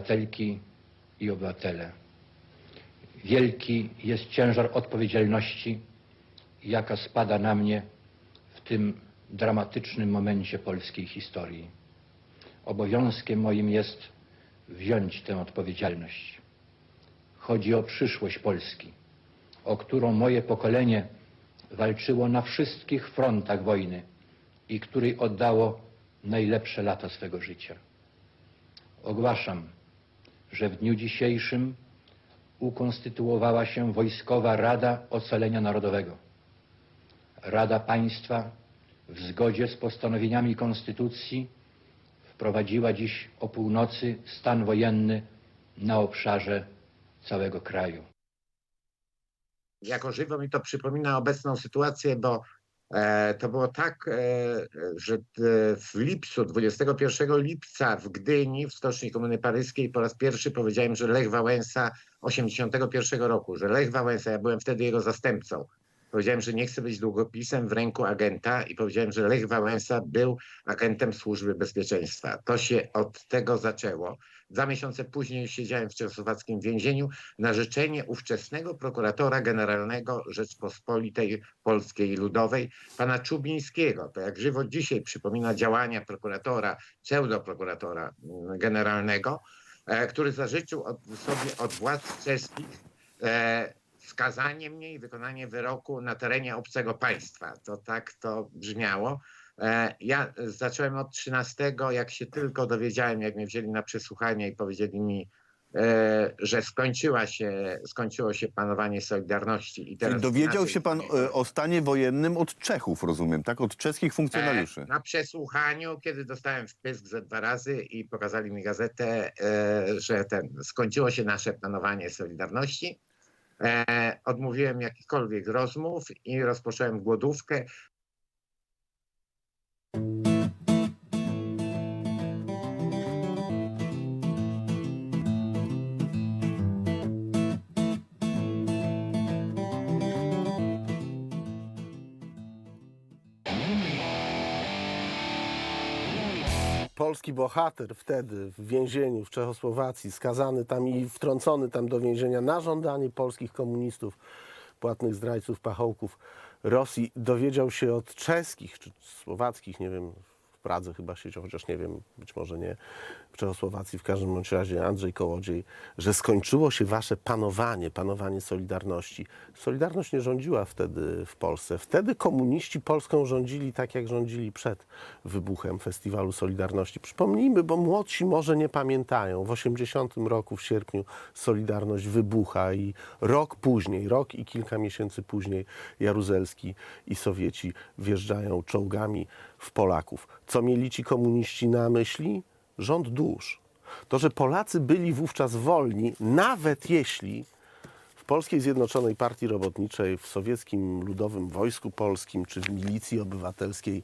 obywatelki i obywatele. Wielki jest ciężar odpowiedzialności, jaka spada na mnie w tym dramatycznym momencie polskiej historii. Obowiązkiem moim jest wziąć tę odpowiedzialność. Chodzi o przyszłość Polski, o którą moje pokolenie walczyło na wszystkich frontach wojny i której oddało najlepsze lata swego życia. Ogłaszam, że w dniu dzisiejszym ukonstytuowała się Wojskowa Rada Ocalenia Narodowego. Rada Państwa w zgodzie z postanowieniami Konstytucji wprowadziła dziś o północy stan wojenny na obszarze całego kraju. jako żywo mi to przypomina obecną sytuację, bo to było tak, e, że e, w lipcu, 21 lipca w Gdyni, w Stoczni Komuny Paryskiej po raz pierwszy powiedziałem, że Lech Wałęsa 81 roku, że Lech Wałęsa, ja byłem wtedy jego zastępcą. Powiedziałem, że nie chcę być długopisem w ręku agenta i powiedziałem, że Lech Wałęsa był agentem Służby Bezpieczeństwa. To się od tego zaczęło. Dwa miesiące później siedziałem w czechosłowackim więzieniu na życzenie ówczesnego prokuratora generalnego Rzeczpospolitej Polskiej Ludowej, pana Czubińskiego. To jak żywo dzisiaj przypomina działania prokuratora, pseudoprokuratora generalnego, e, który zażyczył od, sobie od władz czeskich e, skazanie mnie i wykonanie wyroku na terenie obcego państwa. To tak to brzmiało. E, Ja zacząłem od 13, jak się tylko dowiedziałem, jak mnie wzięli na przesłuchanie i powiedzieli mi, e, że skończyła się, skończyło się panowanie Solidarności. I teraz dowiedział się pan e, o stanie wojennym od Czechów, rozumiem, tak? Od czeskich funkcjonariuszy. Na przesłuchaniu, kiedy dostałem wpysk ze dwa razy i pokazali mi gazetę, że ten, skończyło się nasze planowanie Solidarności. E, odmówiłem jakichkolwiek rozmów i rozpocząłem głodówkę. Polski bohater wtedy w więzieniu w Czechosłowacji, skazany tam i wtrącony tam do więzienia na żądanie polskich komunistów, płatnych zdrajców, pachołków Rosji, dowiedział się od czeskich czy słowackich, nie wiem, w Pradze chyba siedział, chociaż nie wiem, być może nie Czechosłowacji, w każdym bądź razie Andrzej Kołodziej, że skończyło się wasze panowanie, panowanie Solidarności. Solidarność nie rządziła wtedy w Polsce. Wtedy komuniści Polską rządzili tak, jak rządzili przed wybuchem Festiwalu Solidarności. Przypomnijmy, bo młodsi może nie pamiętają. W 80 roku, w sierpniu, Solidarność wybucha i rok później, rok i kilka miesięcy później Jaruzelski i Sowieci wjeżdżają czołgami w Polaków. Co mieli ci komuniści na myśli? Rząd dusz. To, że Polacy byli wówczas wolni, nawet jeśli w Polskiej Zjednoczonej Partii Robotniczej, w Sowieckim Ludowym Wojsku Polskim czy w Milicji Obywatelskiej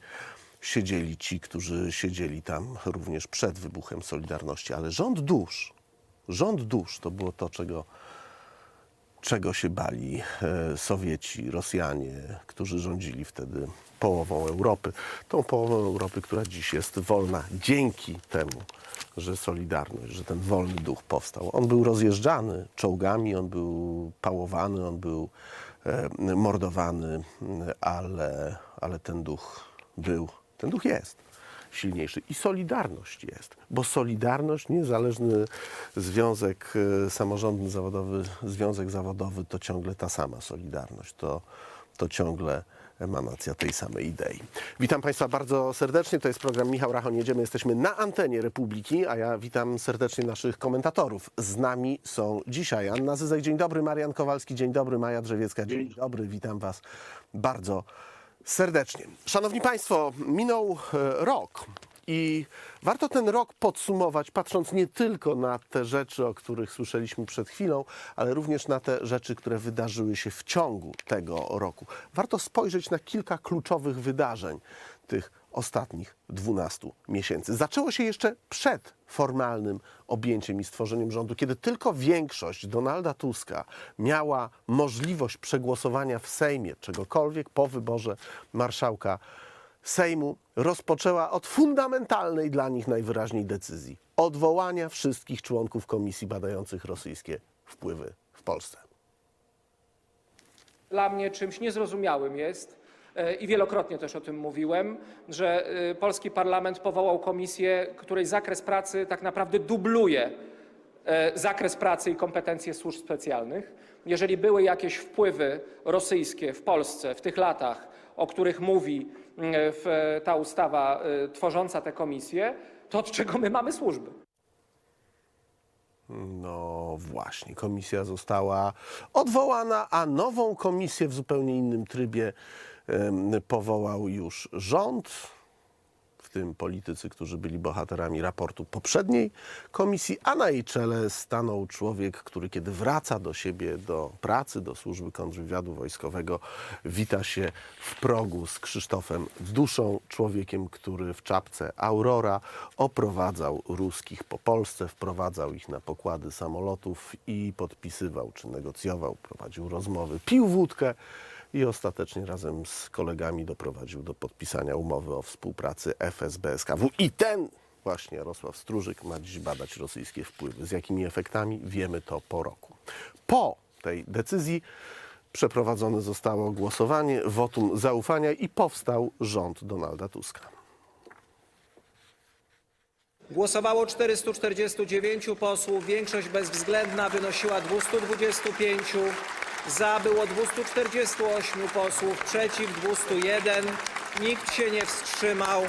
siedzieli ci, którzy siedzieli tam również przed wybuchem Solidarności. Ale rząd dusz, rząd dusz to było to, czego, czego się bali e, Sowieci, Rosjanie, którzy rządzili wtedy połową Europy. Tą połową Europy, która dziś jest wolna dzięki temu, że Solidarność, że ten wolny duch powstał. On był rozjeżdżany czołgami, on był pałowany, on był e, mordowany, ale, ale ten duch był, ten duch jest silniejszy. I Solidarność jest, bo Solidarność, niezależny związek e, samorządny, zawodowy, związek zawodowy to ciągle ta sama Solidarność, to, to ciągle emanacja tej samej idei. Witam Państwa bardzo serdecznie, to jest program Michał Rachon, jedziemy, jesteśmy na antenie Republiki, a ja witam serdecznie naszych komentatorów. Z nami są dzisiaj Anna Zyzek, dzień dobry, Marian Kowalski, dzień dobry, Maja Drzewiecka, dzień dobry, witam Was bardzo serdecznie. Szanowni Państwo, minął e, rok i warto ten rok podsumować, patrząc nie tylko na te rzeczy, o których słyszeliśmy przed chwilą, ale również na te rzeczy, które wydarzyły się w ciągu tego roku. Warto spojrzeć na kilka kluczowych wydarzeń tych ostatnich 12 miesięcy. Zaczęło się jeszcze przed formalnym objęciem i stworzeniem rządu, kiedy tylko większość Donalda Tuska miała możliwość przegłosowania w Sejmie czegokolwiek po wyborze marszałka Sejmu, rozpoczęła od fundamentalnej dla nich najwyraźniej decyzji odwołania wszystkich członków komisji badających rosyjskie wpływy w Polsce. Dla mnie czymś niezrozumiałym jest, i wielokrotnie też o tym mówiłem, że e, polski parlament powołał komisję, której zakres pracy tak naprawdę dubluje e, zakres pracy i kompetencje służb specjalnych. Jeżeli były jakieś wpływy rosyjskie w Polsce w tych latach, o których mówi ta ustawa e, tworząca tę komisję, to od czego my mamy służby? No właśnie, komisja została odwołana, a nową komisję w zupełnie innym trybie powołał już rząd, w tym politycy, którzy byli bohaterami raportu poprzedniej komisji, a na jej czele stanął człowiek, który kiedy wraca do siebie, do pracy, do służby kontrwywiadu wojskowego, wita się w progu z Krzysztofem Duszą, człowiekiem, który w czapce Aurora oprowadzał ruskich po Polsce, wprowadzał ich na pokłady samolotów i podpisywał czy negocjował, prowadził rozmowy, pił wódkę i ostatecznie razem z kolegami doprowadził do podpisania umowy o współpracy FSB-SKW. I ten właśnie Jarosław Strużyk ma dziś badać rosyjskie wpływy. Z jakimi efektami wiemy to po roku. Po tej decyzji przeprowadzone zostało głosowanie, wotum zaufania i powstał rząd Donalda Tuska. Głosowało 449 posłów, większość bezwzględna wynosiła 225, za było 248 posłów, przeciw 201, nikt się nie wstrzymał.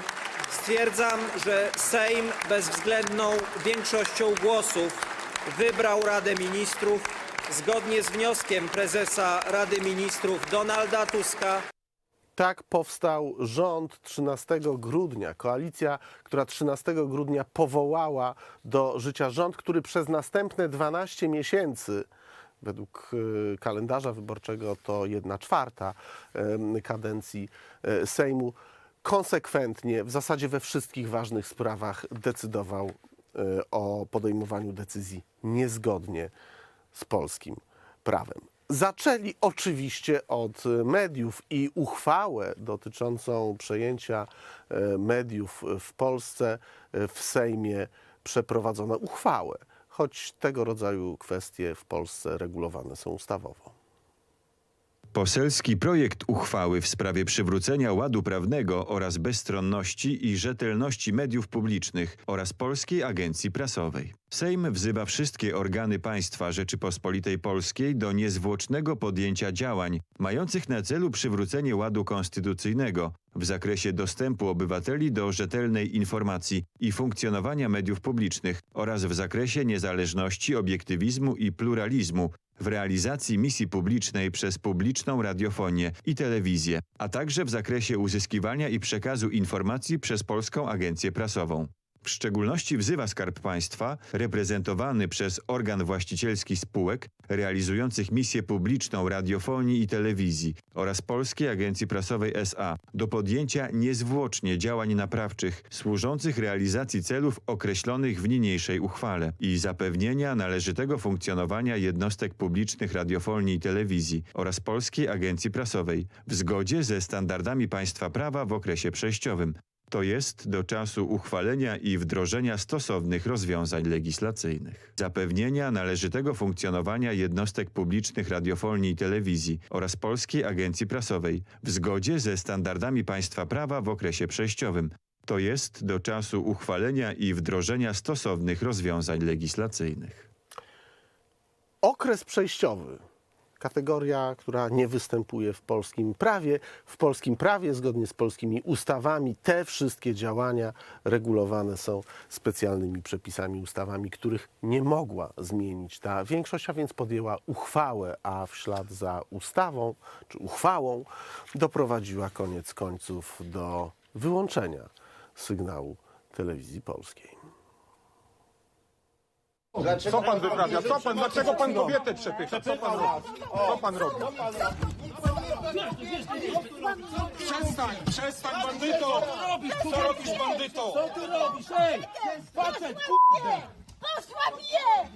Stwierdzam, że Sejm bezwzględną większością głosów wybrał Radę Ministrów zgodnie z wnioskiem prezesa Rady Ministrów Donalda Tuska. Tak powstał rząd 13 grudnia, koalicja, która 13 grudnia powołała do życia rząd, który przez następne 12 miesięcy, według y, kalendarza wyborczego to jedna czwarta em, kadencji e, Sejmu, konsekwentnie, w zasadzie we wszystkich ważnych sprawach decydował o podejmowaniu decyzji niezgodnie z polskim prawem. Zaczęli oczywiście od mediów i uchwałę dotyczącą przejęcia mediów w Polsce w Sejmie przeprowadzono uchwałę, choć tego rodzaju kwestie w Polsce regulowane są ustawowo. Poselski projekt uchwały w sprawie przywrócenia ładu prawnego oraz bezstronności i rzetelności mediów publicznych oraz Polskiej Agencji Prasowej. Sejm wzywa wszystkie organy państwa Rzeczypospolitej Polskiej do niezwłocznego podjęcia działań mających na celu przywrócenie ładu konstytucyjnego w zakresie dostępu obywateli do rzetelnej informacji i funkcjonowania mediów publicznych oraz w zakresie niezależności, obiektywizmu i pluralizmu w realizacji misji publicznej przez publiczną radiofonię i telewizję, a także w zakresie uzyskiwania i przekazu informacji przez Polską Agencję Prasową. W szczególności wzywa Skarb Państwa, reprezentowany przez organ właścicielski spółek realizujących misję publiczną radiofonii i telewizji oraz Polskiej Agencji Prasowej SA do podjęcia niezwłocznie działań naprawczych służących realizacji celów określonych w niniejszej uchwale i zapewnienia należytego funkcjonowania jednostek publicznych radiofonii i telewizji oraz Polskiej Agencji Prasowej w zgodzie ze standardami państwa prawa w okresie przejściowym, to jest do czasu uchwalenia i wdrożenia stosownych rozwiązań legislacyjnych. Zapewnienia należytego funkcjonowania jednostek publicznych radiofonii i telewizji oraz Polskiej Agencji Prasowej w zgodzie ze standardami państwa prawa w okresie przejściowym. To jest do czasu uchwalenia i wdrożenia stosownych rozwiązań legislacyjnych. Okres przejściowy. Kategoria, która nie występuje w polskim prawie. W polskim prawie, zgodnie z polskimi ustawami, te wszystkie działania regulowane są specjalnymi przepisami, ustawami, których nie mogła zmienić ta większość, a więc podjęła uchwałę, a w ślad za ustawą czy uchwałą doprowadziła koniec końców do wyłączenia sygnału telewizji polskiej. Co pan wyprawia? Co pan? Dlaczego pan kobietę przepycha? Co pan robi? Co pan robi? Przestań, przestań bandyto! Co robisz bandyto? Co ty robisz? Ej! Facet, kurde! Poszła mnie!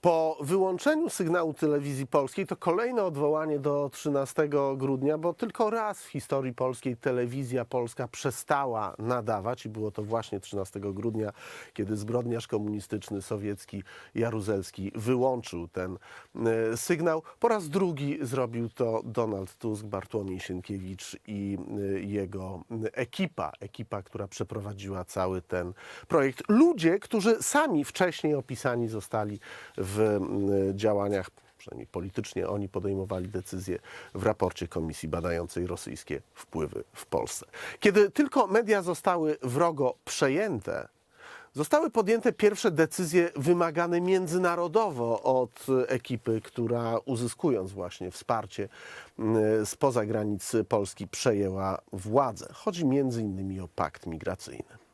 Po wyłączeniu sygnału telewizji polskiej to kolejne odwołanie do 13 grudnia, bo tylko raz w historii polskiej telewizja polska przestała nadawać i było to właśnie 13 grudnia, kiedy zbrodniarz komunistyczny sowiecki Jaruzelski wyłączył ten e, sygnał. Po raz drugi zrobił to Donald Tusk, Bartłomiej Sienkiewicz i e, jego ekipa, ekipa, która przeprowadziła cały ten projekt. Ludzie, którzy sami wcześniej opisani zostali w mm, działaniach, przynajmniej politycznie, oni podejmowali decyzje w raporcie komisji badającej rosyjskie wpływy w Polsce. Kiedy tylko media zostały wrogo przejęte, Zostały podjęte pierwsze decyzje wymagane międzynarodowo od ekipy, która uzyskując właśnie wsparcie mm, spoza granic Polski przejęła władzę. Chodzi między innymi o pakt migracyjny.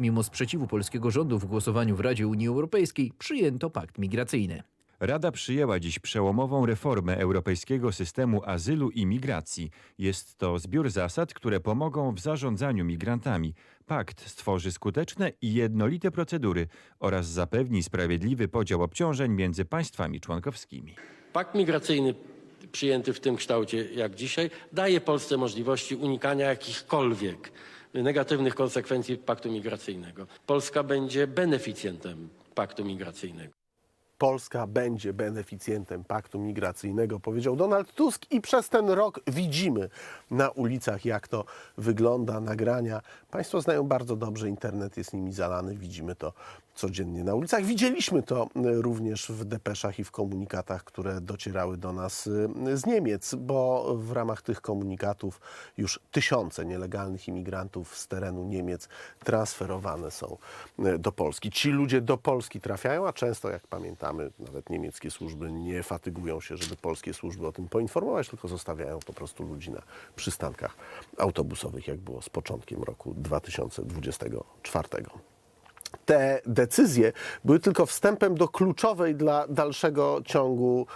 Mimo sprzeciwu polskiego rządu w głosowaniu w Radzie Unii Europejskiej przyjęto pakt migracyjny. Rada przyjęła dziś przełomową reformę europejskiego systemu azylu i migracji. Jest to zbiór zasad, które pomogą w zarządzaniu migrantami. Pakt stworzy skuteczne i jednolite procedury oraz zapewni sprawiedliwy podział obciążeń między państwami członkowskimi. Pakt migracyjny przyjęty w tym kształcie jak dzisiaj daje Polsce możliwości unikania jakichkolwiek negatywnych konsekwencji paktu migracyjnego. Polska będzie beneficjentem paktu migracyjnego. Polska będzie beneficjentem paktu migracyjnego, powiedział Donald Tusk i przez ten rok widzimy na ulicach, jak to wygląda, nagrania. Państwo znają bardzo dobrze, internet jest nimi zalany, widzimy to codziennie na ulicach. Widzieliśmy to y, również w depeszach i w komunikatach, które docierały do nas y, z Niemiec, bo w ramach tych komunikatów już tysiące nielegalnych imigrantów z terenu Niemiec transferowane są y, do Polski. Ci ludzie do Polski trafiają, a często, jak pamiętamy, nawet niemieckie służby nie fatygują się, żeby polskie służby o tym poinformować, tylko zostawiają po prostu ludzi na przystankach autobusowych, jak było z początkiem roku 2024 te decyzje były tylko wstępem do kluczowej dla dalszego ciągu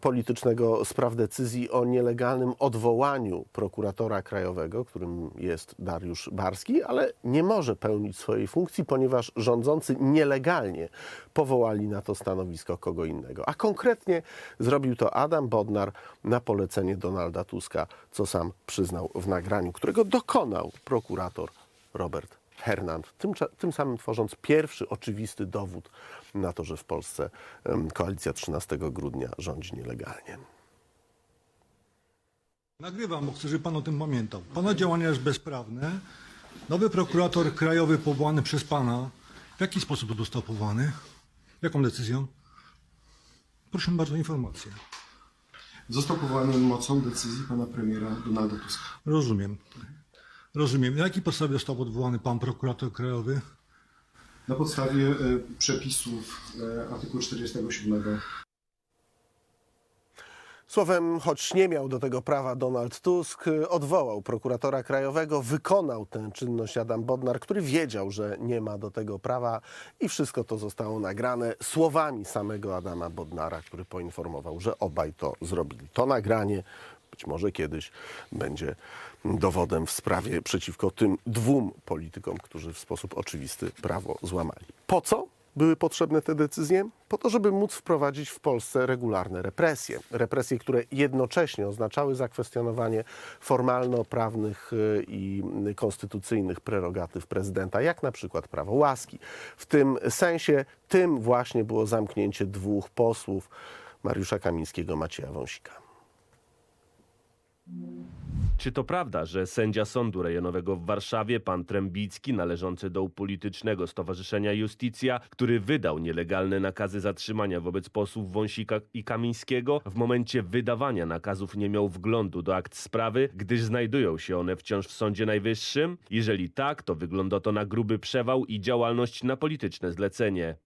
politycznego spraw decyzji o nielegalnym odwołaniu prokuratora krajowego, którym jest Dariusz Barski, ale nie może pełnić swojej funkcji, ponieważ rządzący nielegalnie powołali na to stanowisko kogo innego. A konkretnie zrobił to Adam Bodnar na polecenie Donalda Tuska, co sam przyznał w nagraniu, którego dokonał prokurator Robert Hernand, tym, tym samym tworząc pierwszy oczywisty dowód na to, że w Polsce koalicja 13 grudnia rządzi nielegalnie. Nagrywam, bo chcę, żeby pan o tym pamiętał. Pana działania jest bezprawne. Nowy prokurator krajowy powołany przez pana. W jaki sposób został powołany? Jaką decyzją? Proszę bardzo o informację. Został powołany mocą decyzji pana premiera Donalda Tuska. Rozumiem. Rozumiem. Na jakiej podstawie został odwołany pan prokurator krajowy? Na podstawie e, przepisów e, artykułu 47 Słowem, choć nie miał do tego prawa Donald Tusk, odwołał prokuratora krajowego, wykonał tę czynność Adam Bodnar, który wiedział, że nie ma do tego prawa i wszystko to zostało nagrane słowami samego Adama Bodnara, który poinformował, że obaj to zrobili. To nagranie być może kiedyś będzie dowodem w sprawie przeciwko tym dwóm politykom, którzy w sposób oczywisty prawo złamali. Po co? były potrzebne te decyzje? Po to, żeby móc wprowadzić w Polsce regularne represje. Represje, które jednocześnie oznaczały zakwestionowanie formalno-prawnych y, i konstytucyjnych prerogatyw prezydenta, jak na przykład prawo łaski. W tym sensie tym właśnie było zamknięcie dwóch posłów, Mariusza Kamińskiego, Macieja Wąsika. Czy to prawda, że sędzia Sądu Rejonowego w Warszawie, pan Trębicki, należący do upolitycznego Stowarzyszenia Justicja, który wydał nielegalne nakazy zatrzymania wobec posłów Wąsika i Kamińskiego, w momencie wydawania nakazów nie miał wglądu do akt sprawy, gdyż znajdują się one wciąż w Sądzie Najwyższym? Jeżeli tak, to wygląda to na gruby przewał i działalność na polityczne zlecenie.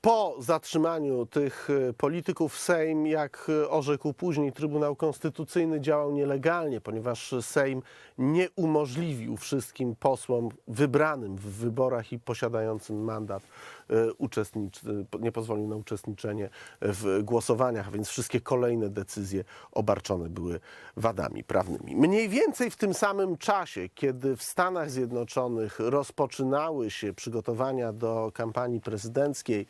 Po zatrzymaniu tych e, polityków Sejm, jak e, orzekł później Trybunał Konstytucyjny, działał nielegalnie, ponieważ Sejm nie umożliwił wszystkim posłom wybranym w wyborach i posiadającym mandat uczestnicz, e, nie pozwolił na uczestniczenie w głosowaniach, więc wszystkie kolejne decyzje obarczone były wadami prawnymi. Mniej więcej w tym samym czasie, kiedy w Stanach Zjednoczonych rozpoczynały się przygotowania do kampanii prezydenckiej,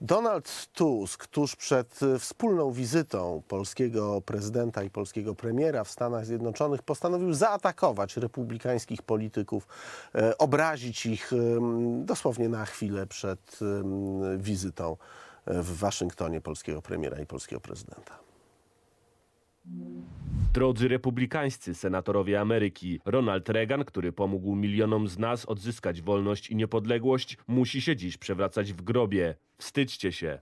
Donald Tusk tuż przed wspólną wizytą polskiego prezydenta i polskiego premiera w Stanach Zjednoczonych postanowił zaatakować republikańskich polityków, e, obrazić ich dosłownie na chwilę przed wizytą w Waszyngtonie polskiego premiera i polskiego prezydenta. Drodzy republikańscy senatorowie Ameryki, Ronald Reagan, który pomógł milionom z nas odzyskać wolność i niepodległość, musi się dziś przewracać w grobie. Wstydźcie się.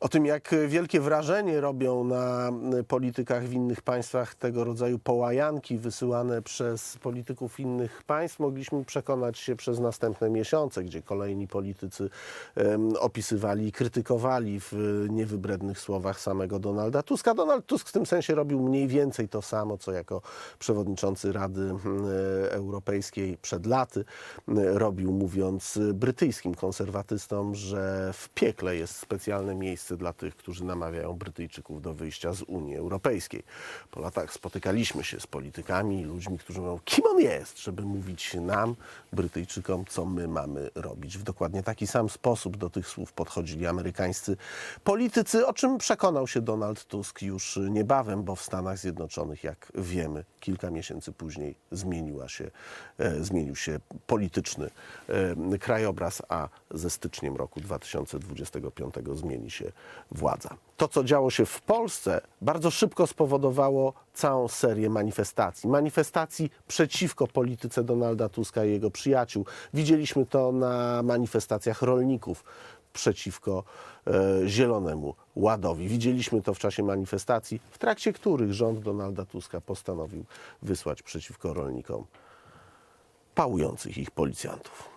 O tym, jak wielkie wrażenie robią na politykach w innych państwach tego rodzaju połajanki wysyłane przez polityków innych państw, mogliśmy przekonać się przez następne miesiące, gdzie kolejni politycy opisywali i krytykowali w niewybrednych słowach samego Donalda Tuska. Donald Tusk w tym sensie robił mniej więcej to samo, co jako przewodniczący Rady mm, Europejskiej przed laty robił, mówiąc brytyjskim konserwatystom, że w piekle jest specjalne miejsce dla tych, którzy namawiają Brytyjczyków do wyjścia z Unii Europejskiej. Po latach spotykaliśmy się z politykami i ludźmi, którzy mówią, kim on jest, żeby mówić nam, Brytyjczykom, co my mamy robić. W dokładnie taki sam sposób do tych słów podchodzili amerykańscy politycy, o czym przekonał się Donald Tusk już niebawem, bo w Stanach Zjednoczonych, jak wiemy, kilka miesięcy później zmieniła się, e, zmienił się polityczny e, krajobraz, a ze styczniem roku 2025 zmieni się władza. To, co działo się w Polsce, bardzo szybko spowodowało całą serię manifestacji. Manifestacji przeciwko polityce Donalda Tuska i jego przyjaciół. Widzieliśmy to na manifestacjach rolników przeciwko e, Zielonemu Ładowi. Widzieliśmy to w czasie manifestacji, w trakcie których rząd Donalda Tuska postanowił wysłać przeciwko rolnikom pałujących ich policjantów.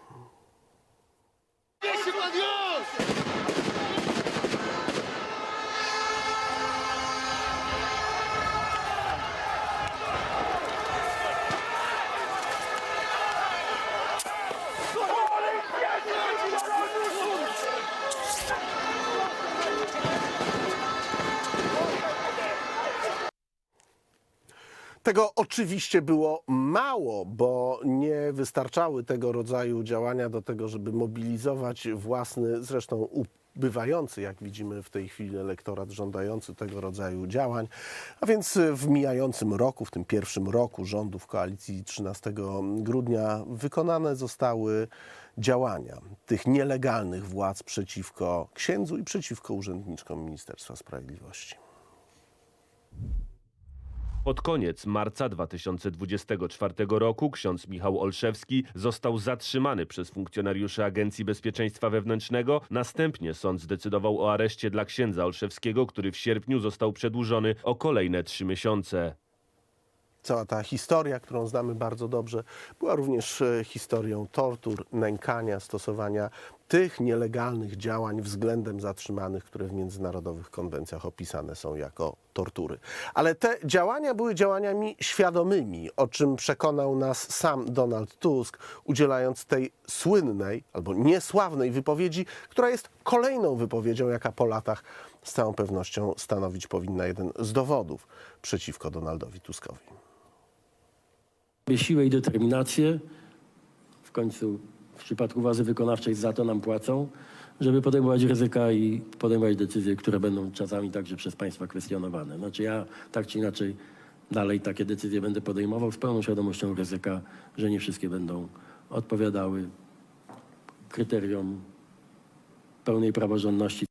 Tego oczywiście było mało, bo nie wystarczały tego rodzaju działania do tego, żeby mobilizować własny, zresztą ubywający, jak widzimy w tej chwili, elektorat żądający tego rodzaju działań. A więc w mijającym roku, w tym pierwszym roku rządów koalicji 13 grudnia, wykonane zostały działania tych nielegalnych władz przeciwko księdzu i przeciwko urzędniczkom Ministerstwa Sprawiedliwości. Pod koniec marca 2024 roku ksiądz Michał Olszewski został zatrzymany przez funkcjonariuszy Agencji Bezpieczeństwa Wewnętrznego. Następnie sąd zdecydował o areszcie dla księdza Olszewskiego, który w sierpniu został przedłużony o kolejne trzy miesiące. Cała ta historia, którą znamy bardzo dobrze, była również e, historią tortur, nękania, stosowania tych nielegalnych działań względem zatrzymanych, które w międzynarodowych konwencjach opisane są jako tortury. Ale te działania były działaniami świadomymi, o czym przekonał nas sam Donald Tusk, udzielając tej słynnej albo niesławnej wypowiedzi, która jest kolejną wypowiedzią, jaka po latach z całą pewnością stanowić powinna jeden z dowodów przeciwko Donaldowi Tuskowi. Siłę i determinację. W końcu w przypadku władzy wykonawczej za to nam płacą, żeby podejmować ryzyka i podejmować decyzje, które będą czasami także przez państwa kwestionowane. Znaczy ja tak czy inaczej dalej takie decyzje będę podejmował z pełną świadomością ryzyka, że nie wszystkie będą odpowiadały kryteriom pełnej praworządności.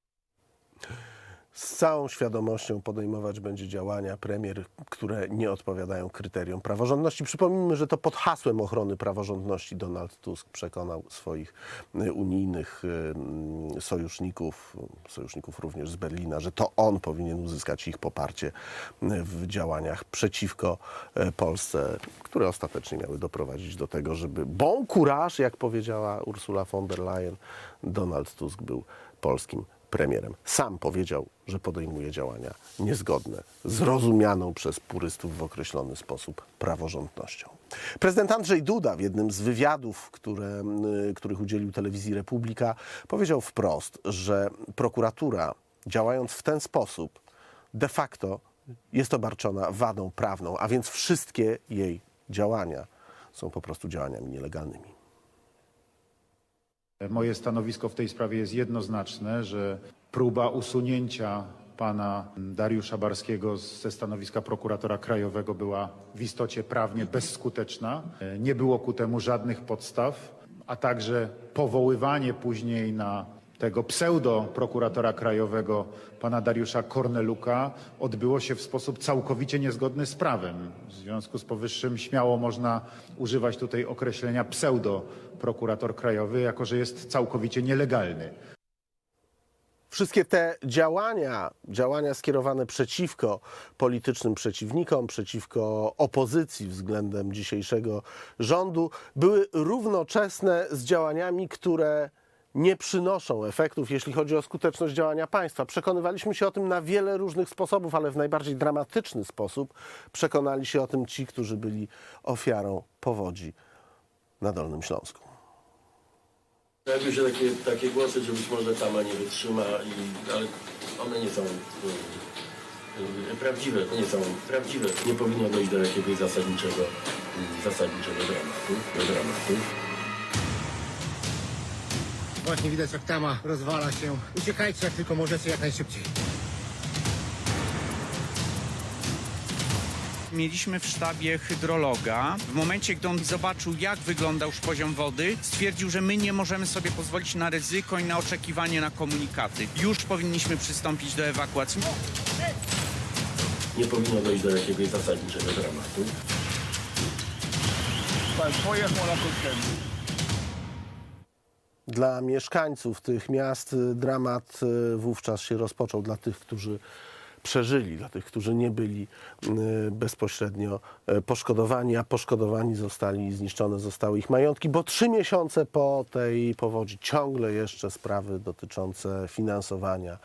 Z całą świadomością podejmować będzie działania premier, które nie odpowiadają kryteriom praworządności. Przypomnijmy, że to pod hasłem ochrony praworządności Donald Tusk przekonał swoich y, unijnych y, mm, sojuszników, sojuszników również z Berlina, że to on powinien uzyskać ich poparcie y, w działaniach przeciwko Polsce, które ostatecznie miały doprowadzić do tego, żeby bon courage, jak powiedziała Ursula von der Leyen, Donald Tusk był polskim premierem. Sam powiedział, że podejmuje działania niezgodne z rozumianą przez purystów w określony sposób praworządnością. Prezydent Andrzej Duda w jednym z wywiadów, które, y, których udzielił telewizji Republika, powiedział wprost, że prokuratura działając w ten sposób de facto jest obarczona wadą prawną, a więc wszystkie jej działania są po prostu działaniami nielegalnymi. Moje stanowisko w tej sprawie jest jednoznaczne, że próba usunięcia pana Dariusza Barskiego ze stanowiska prokuratora krajowego była w istocie prawnie bezskuteczna. Nie było ku temu żadnych podstaw, a także powoływanie później na tego pseudo prokuratora krajowego pana Dariusza Korneluka odbyło się w sposób całkowicie niezgodny z prawem. W związku z powyższym śmiało można używać tutaj określenia pseudo prokurator krajowy, jako że jest całkowicie nielegalny. Wszystkie te działania, działania skierowane przeciwko politycznym przeciwnikom, przeciwko opozycji względem dzisiejszego rządu, były równoczesne z działaniami, które nie przynoszą efektów, jeśli chodzi o skuteczność działania państwa. Przekonywaliśmy się o tym na wiele różnych sposobów, ale w najbardziej dramatyczny sposób przekonali się o tym ci, którzy byli ofiarą powodzi na Dolnym Śląsku. Pojawiły się takie, takie głosy, że być może tama nie wytrzyma, i, ale one nie są e, prawdziwe, nie są prawdziwe. Nie powinno dojść do jakiegoś zasadniczego, zasadniczego dramatu. Do dramatu. Właśnie widać jak tama rozwala się. Uciekajcie jak tylko możecie, jak najszybciej. Mieliśmy w sztabie hydrologa. W momencie, gdy on zobaczył, jak wygląda już poziom wody, stwierdził, że my nie możemy sobie pozwolić na ryzyko i na oczekiwanie na komunikaty. Już powinniśmy przystąpić do ewakuacji. Nie powinno dojść do jakiegoś zasadniczego dramatu. Pojechał na krótkę. Dla mieszkańców tych miast y, dramat y, wówczas się rozpoczął dla tych, którzy przeżyli, dla tych, którzy nie byli y, bezpośrednio poszkodowani, a poszkodowani zostali i zniszczone zostały ich majątki, bo trzy miesiące po tej powodzi ciągle jeszcze sprawy dotyczące finansowania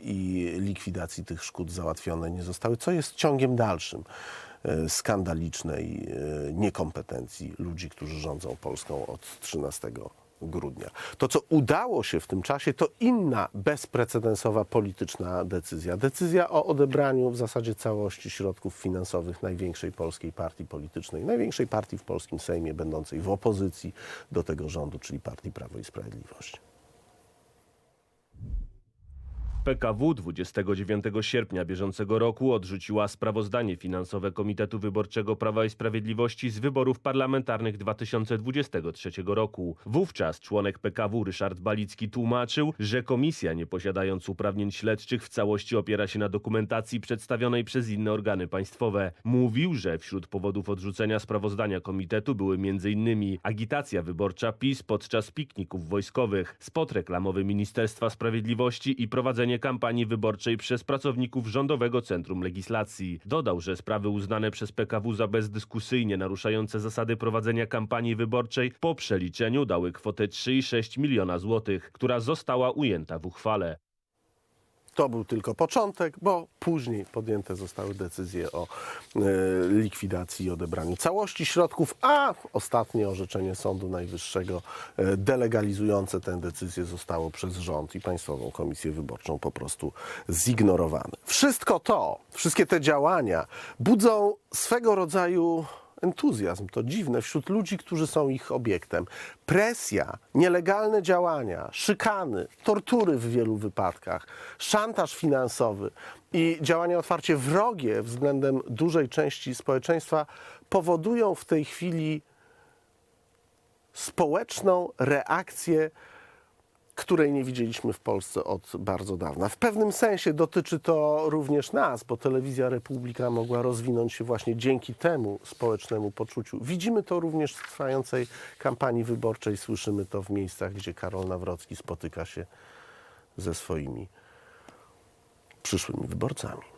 i likwidacji tych szkód załatwione nie zostały, co jest ciągiem dalszym skandalicznej niekompetencji ludzi, którzy rządzą Polską od 13 grudnia. To, co udało się w tym czasie, to inna bezprecedensowa polityczna decyzja. Decyzja o odebraniu w zasadzie całości środków finansowych największej polskiej partii politycznej, największej partii w polskim Sejmie, będącej w opozycji do tego rządu, czyli partii Prawo i Sprawiedliwość. PKW 29 sierpnia bieżącego roku odrzuciła sprawozdanie finansowe Komitetu Wyborczego Prawa i Sprawiedliwości z wyborów parlamentarnych 2023 roku. Wówczas członek PKW Ryszard Balicki tłumaczył, że komisja, nie posiadając uprawnień śledczych, w całości opiera się na dokumentacji przedstawionej przez inne organy państwowe. Mówił, że wśród powodów odrzucenia sprawozdania komitetu były m.in. agitacja wyborcza PiS podczas pikników wojskowych, spot reklamowy Ministerstwa Sprawiedliwości i prowadzenie kampanii wyborczej przez pracowników Rządowego Centrum Legislacji. Dodał, że sprawy uznane przez PKW za bezdyskusyjnie naruszające zasady prowadzenia kampanii wyborczej po przeliczeniu dały kwotę 3,6 miliona złotych, która została ujęta w uchwale. To był tylko początek, bo później podjęte zostały decyzje o e, likwidacji i odebraniu całości środków, a ostatnie orzeczenie Sądu Najwyższego e, delegalizujące tę decyzję zostało przez rząd i Państwową Komisję Wyborczą po prostu zignorowane. Wszystko to, wszystkie te działania budzą swego rodzaju entuzjazm, to dziwne, wśród ludzi, którzy są ich obiektem. Presja, nielegalne działania, szykany, tortury w wielu wypadkach, szantaż finansowy i działania otwarcie wrogie względem dużej części społeczeństwa powodują w tej chwili społeczną reakcję której nie widzieliśmy w Polsce od bardzo dawna. W pewnym sensie dotyczy to również nas, bo telewizja Republika mogła rozwinąć się właśnie dzięki temu społecznemu poczuciu. Widzimy to również w trwającej kampanii wyborczej, słyszymy to w miejscach, gdzie Karol Nawrocki spotyka się ze swoimi przyszłymi wyborcami.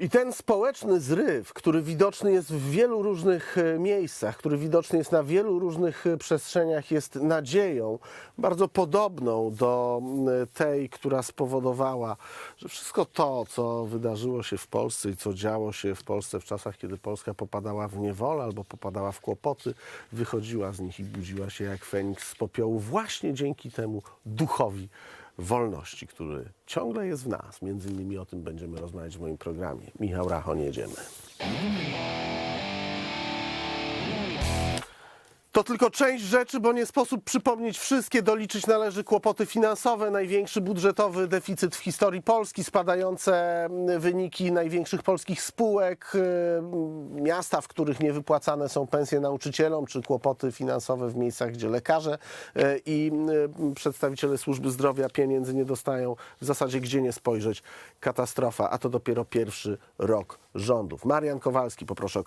I ten społeczny zryw, który widoczny jest w wielu różnych e, miejscach, który widoczny jest na wielu różnych e, przestrzeniach, jest nadzieją bardzo podobną do tej, która spowodowała, że wszystko to, co wydarzyło się w Polsce i co działo się w Polsce w czasach, kiedy Polska popadała w niewolę albo popadała w kłopoty, wychodziła z nich i budziła się jak Feniks z popiołu właśnie dzięki temu duchowi wolności, który ciągle jest w nas. Między innymi o tym będziemy rozmawiać w moim programie. Michał Rachon, jedziemy. To tylko część rzeczy, bo nie sposób przypomnieć wszystkie. Doliczyć należy kłopoty finansowe, największy budżetowy deficyt w historii Polski, spadające mm, wyniki największych polskich spółek, y, miasta, w których nie wypłacane są pensje nauczycielom, czy kłopoty finansowe w miejscach, gdzie lekarze y, i y, przedstawiciele służby zdrowia pieniędzy nie dostają. W zasadzie gdzie nie spojrzeć, katastrofa, a to dopiero pierwszy rok rządów. Marian Kowalski, poproszę o